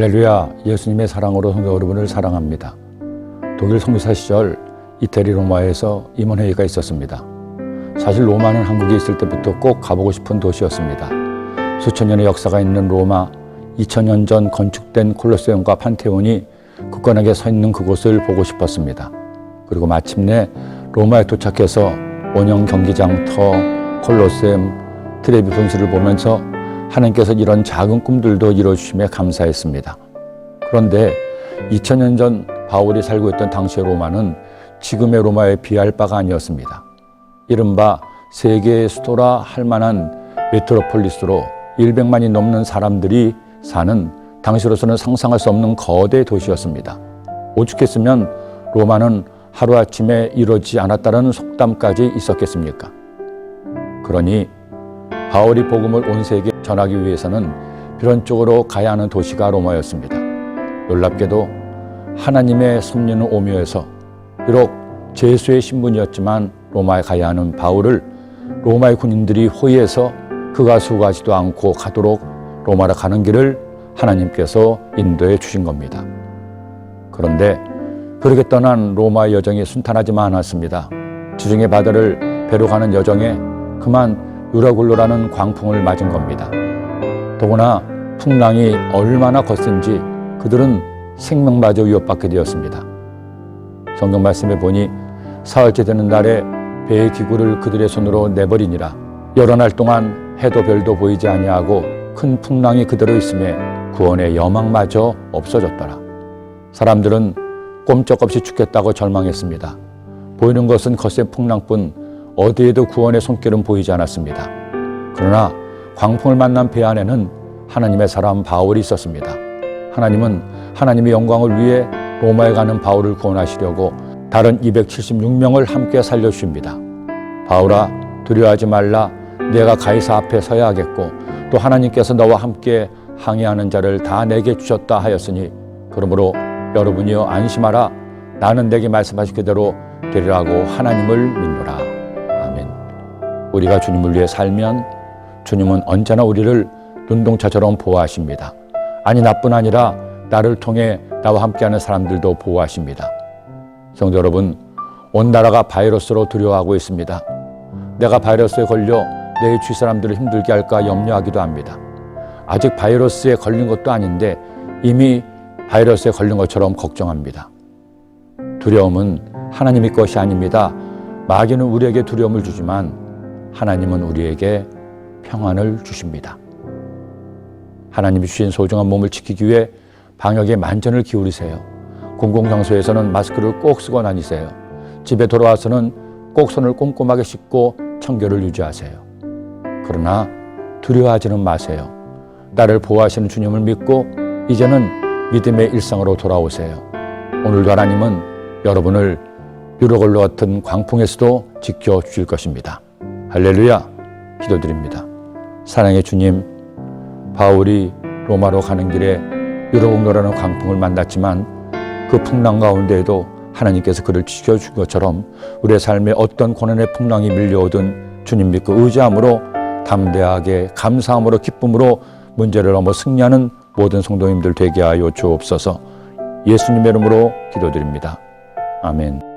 할렐루야 예수님의 사랑으로 성도 여러분을 사랑합니다. 독일 성교사 시절 이태리 로마에서 임원회의가 있었습니다. 사실 로마는 한국에 있을 때부터 꼭 가보고 싶은 도시였습니다. 수천 년의 역사가 있는 로마, 2000년 전 건축된 콜로세움과 판테온이 굳건하게 서 있는 그곳을 보고 싶었습니다. 그리고 마침내 로마에 도착해서 원형 경기장, 터, 콜로세움, 트레비 분수를 보면서 하나님께서 이런 작은 꿈들도 이뤄주심에 감사했습니다. 그런데 2000년 전 바울이 살고 있던 당시의 로마는 지금의 로마에 비할 바가 아니었습니다. 이른바 세계의 수도라 할 만한 메트로폴리스로 100만이 넘는 사람들이 사는 당시로서는 상상할 수 없는 거대 도시였습니다. 오죽했으면 로마는 하루아침에 이루어지지 않았다는 속담까지 있었겠습니까? 그러니 바울이 복음을 온 세계에 전하기 위해서는 이런 쪽으로 가야 하는 도시가 로마였습니다. 놀랍게도 하나님의 섭리는 오묘해서 비록 제수의 신분이었지만 로마에 가야 하는 바울을 로마의 군인들이 호위해서 그가 수고하지도 않고 가도록 로마로 가는 길을 하나님께서 인도해 주신 겁니다. 그런데 그렇게 떠난 로마의 여정이 순탄하지만 않았습니다. 지중해 바다를 배로 가는 여정에 그만 유라굴로라는 광풍을 맞은 겁니다. 더구나 풍랑이 얼마나 거센지 그들은 생명마저 위협받게 되었습니다. 성경 말씀에 보니 사흘째 되는 날에 배의 기구를 그들의 손으로 내버리니라 여러 날 동안 해도 별도 보이지 아니하고 큰 풍랑이 그대로 있음에 구원의 여망마저 없어졌더라. 사람들은 꼼짝없이 죽겠다고 절망했습니다. 보이는 것은 거센 풍랑뿐 어디에도 구원의 손길은 보이지 않았습니다. 그러나 광풍을 만난 배 안에는 하나님의 사람 바울이 있었습니다. 하나님은 하나님의 영광을 위해 로마에 가는 바울을 구원하시려고 다른 276명을 함께 살려주십니다. 바울아 두려워하지 말라 내가 가이사 앞에 서야 하겠고 또 하나님께서 너와 함께 항해하는 자를 다 내게 주셨다 하였으니 그러므로 여러분이여 안심하라 나는 내게 말씀하신 그대로 되리라고 하나님을 믿노라 우리가 주님을 위해 살면 주님은 언제나 우리를 눈동자처럼 보호하십니다 아니 나뿐 아니라 나를 통해 나와 함께하는 사람들도 보호하십니다 성도 여러분 온 나라가 바이러스로 두려워하고 있습니다 내가 바이러스에 걸려 내 주위 사람들을 힘들게 할까 염려하기도 합니다 아직 바이러스에 걸린 것도 아닌데 이미 바이러스에 걸린 것처럼 걱정합니다. 두려움은 하나님의 것이 아닙니다. 마귀는 우리에게 두려움을 주지만 하나님은 우리에게 평안을 주십니다. 하나님이 주신 소중한 몸을 지키기 위해 방역에 만전을 기울이세요. 공공장소에서는 마스크를 꼭 쓰고 다니세요. 집에 돌아와서는 꼭 손을 꼼꼼하게 씻고 청결을 유지하세요. 그러나 두려워하지는 마세요. 나를 보호하시는 주님을 믿고 이제는 믿음의 일상으로 돌아오세요. 오늘도 하나님은 여러분을 유로골로 같은 광풍에서도 지켜주실 것입니다. 할렐루야 기도드립니다. 사랑의 주님 바울이 로마로 가는 길에 유로공로라는 광풍을 만났지만 그 풍랑 가운데에도 하나님께서 그를 지켜준 것처럼 우리의 삶에 어떤 고난의 풍랑이 밀려오든 주님 믿고 의지함으로 담대하게 감사함으로 기쁨으로 문제를 넘어 승리하는 모든 성도님들 되게 하여 주옵소서 예수님의 이름으로 기도드립니다. 아멘.